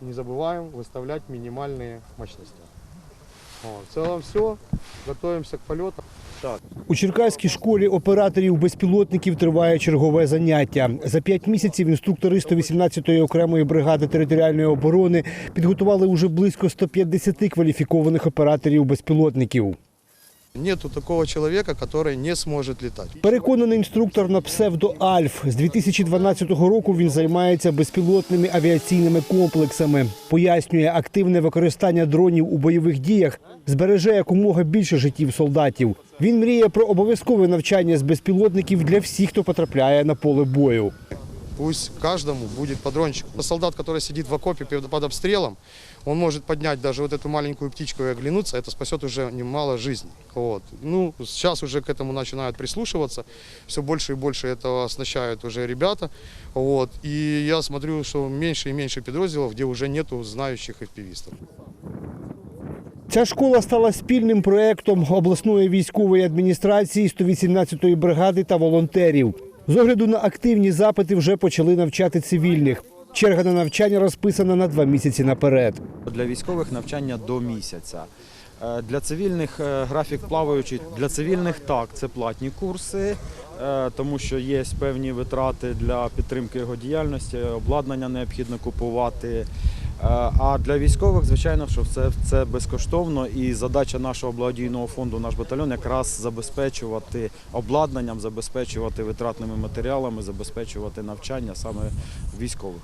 не забываем выставлять минимальные мощности. Вот. В целом все. Готовимся к полету. У Черкаській школі операторів безпілотників триває чергове заняття. За п'ять місяців інструктори 118-ї окремої бригади територіальної оборони підготували уже близько 150 кваліфікованих операторів безпілотників. Нету такого человека, который не сможет летать. Переконаний інструктор на псевдо Альф. З 2012 року він займається безпілотними авіаційними комплексами. Пояснює, активне використання дронів у бойових діях збереже якомога більше життів солдатів. Він мріє про обов'язкове навчання з безпілотників для всіх, хто потрапляє на поле бою Пусть каждому будет подрончик. Солдат, который сидит в окопе под под обстрелом, он может поднять даже вот эту маленькую птичку и оглянуться, это спасет уже немало жизней. Вот. Ну, сейчас уже к этому начинают прислушиваться, все больше и больше этого оснащают уже ребята. Вот. И я смотрю, что меньше и меньше подразделов, где уже нету знающих FPV-стов. Ця школа стала спільним проектом обласної військової адміністрації 118-ї бригади та волонтерів. З огляду на активні запити вже почали навчати цивільних. Черга на навчання розписана на два місяці наперед. Для військових навчання до місяця. Е, Для цивільних е, графік плаваючий. Для цивільних так, це платні курси, е, тому що є певні витрати для підтримки його діяльності, обладнання необхідно купувати. Е, А для військових, звичайно, що все це безкоштовно, і задача нашого благодійного фонду, наш батальйон, якраз забезпечувати обладнанням, забезпечувати витратними матеріалами, забезпечувати навчання саме військових.